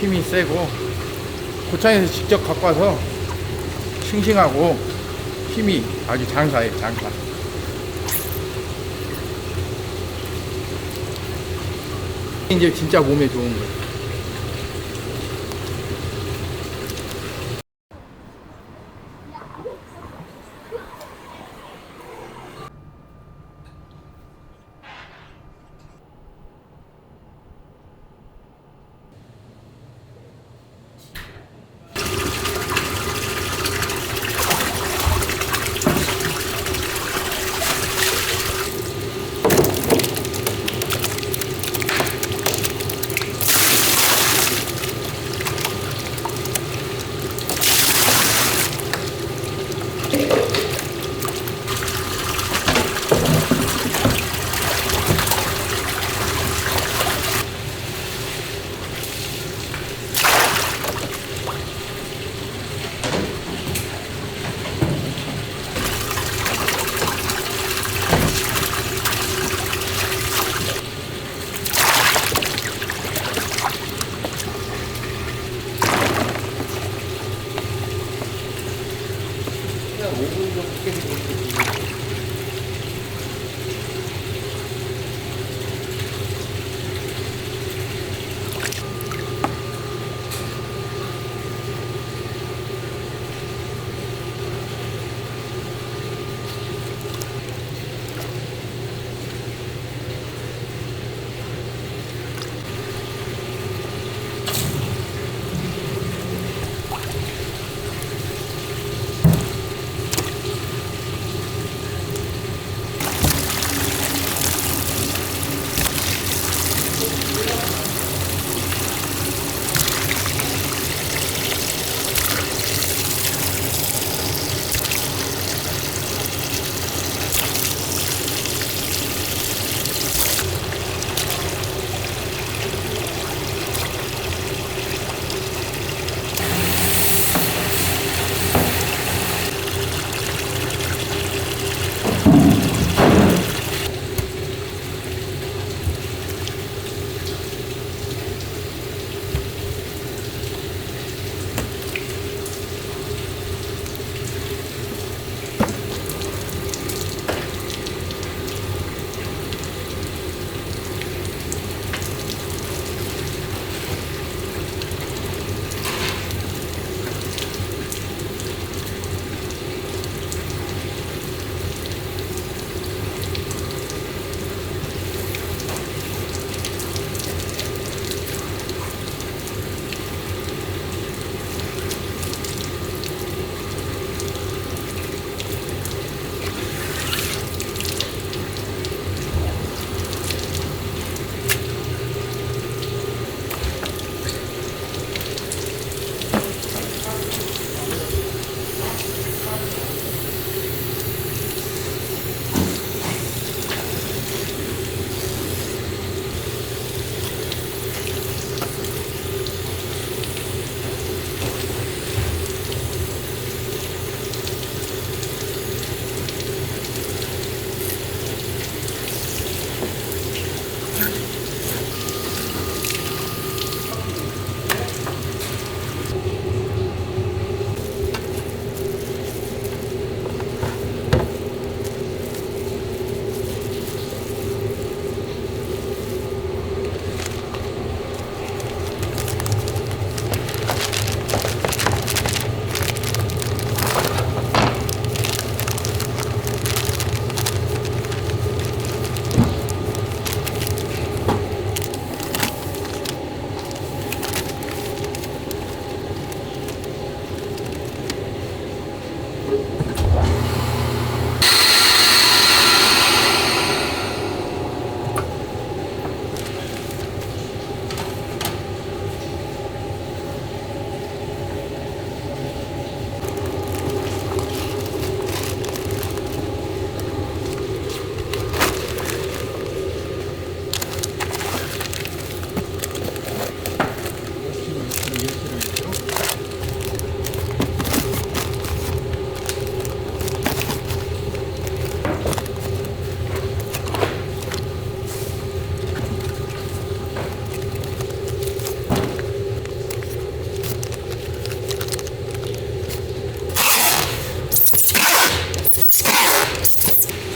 힘이 세고 고창에서 직접 갖고 와서 싱싱하고 힘이 아주 장사예요 장사. 이제 진짜 몸에 좋은 거예요 5분 정도 깨지고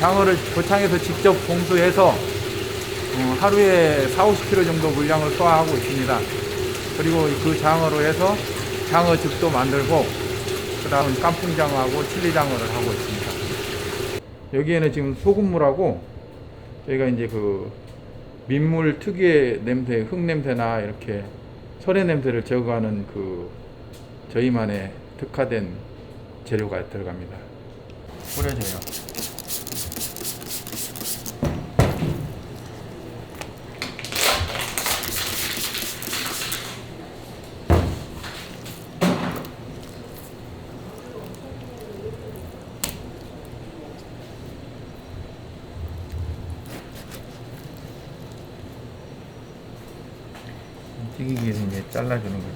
장어를 고창에서 직접 공수해서 어, 하루에 4, 50kg 정도 물량을 소화하고 있습니다. 그리고 그 장어로 해서 장어즙도 만들고 그 다음 깐풍장어하고 칠리장어를 하고 있습니다. 여기에는 지금 소금물하고 저희가 이제 그 민물 특유의 냄새, 흙 냄새나 이렇게 설의 냄새를 제거하는 그 저희만의 특화된 재료가 들어갑니다. 뿌려져요. 튀기기에서 이제 잘라주는 거지.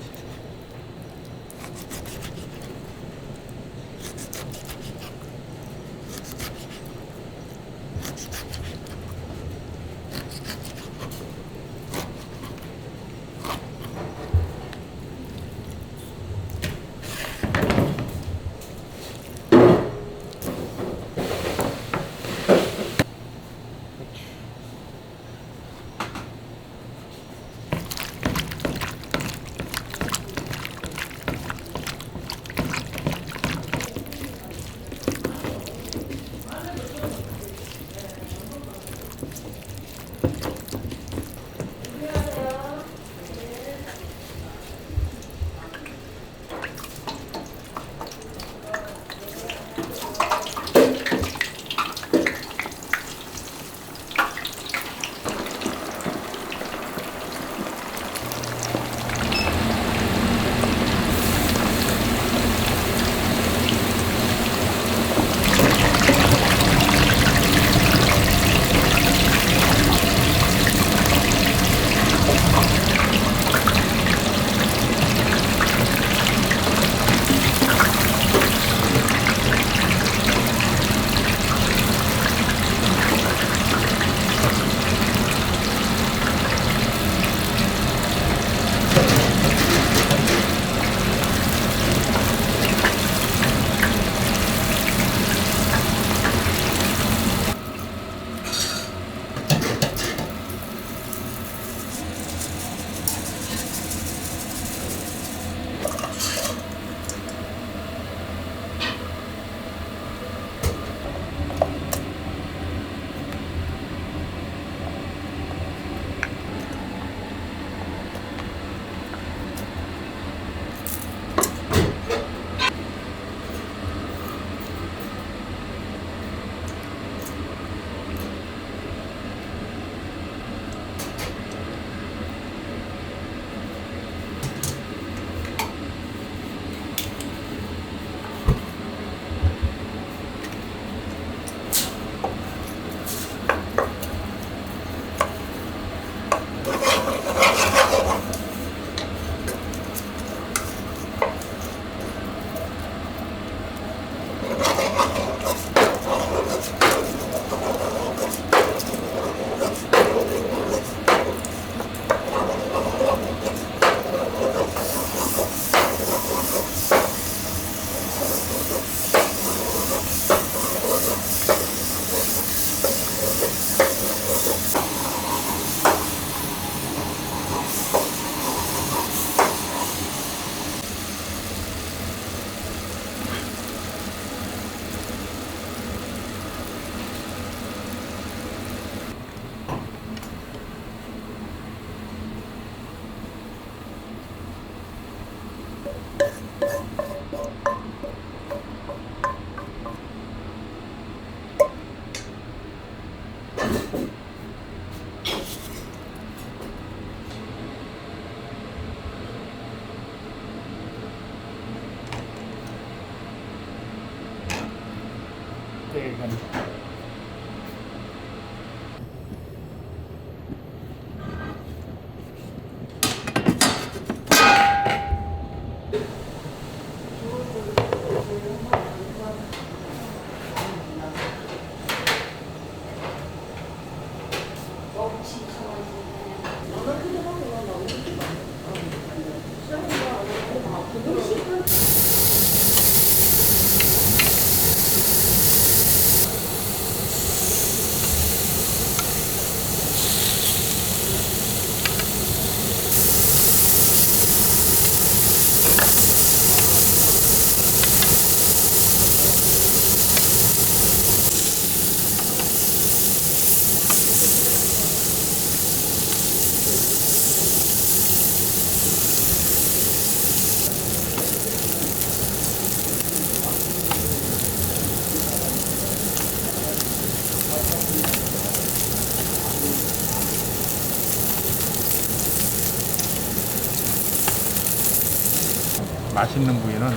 맛있는 부위는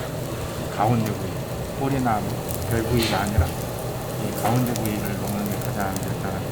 가운데 부위, 꼬리나 별 부위가 아니라 이 가운데 부위를 먹는 게 가장 일단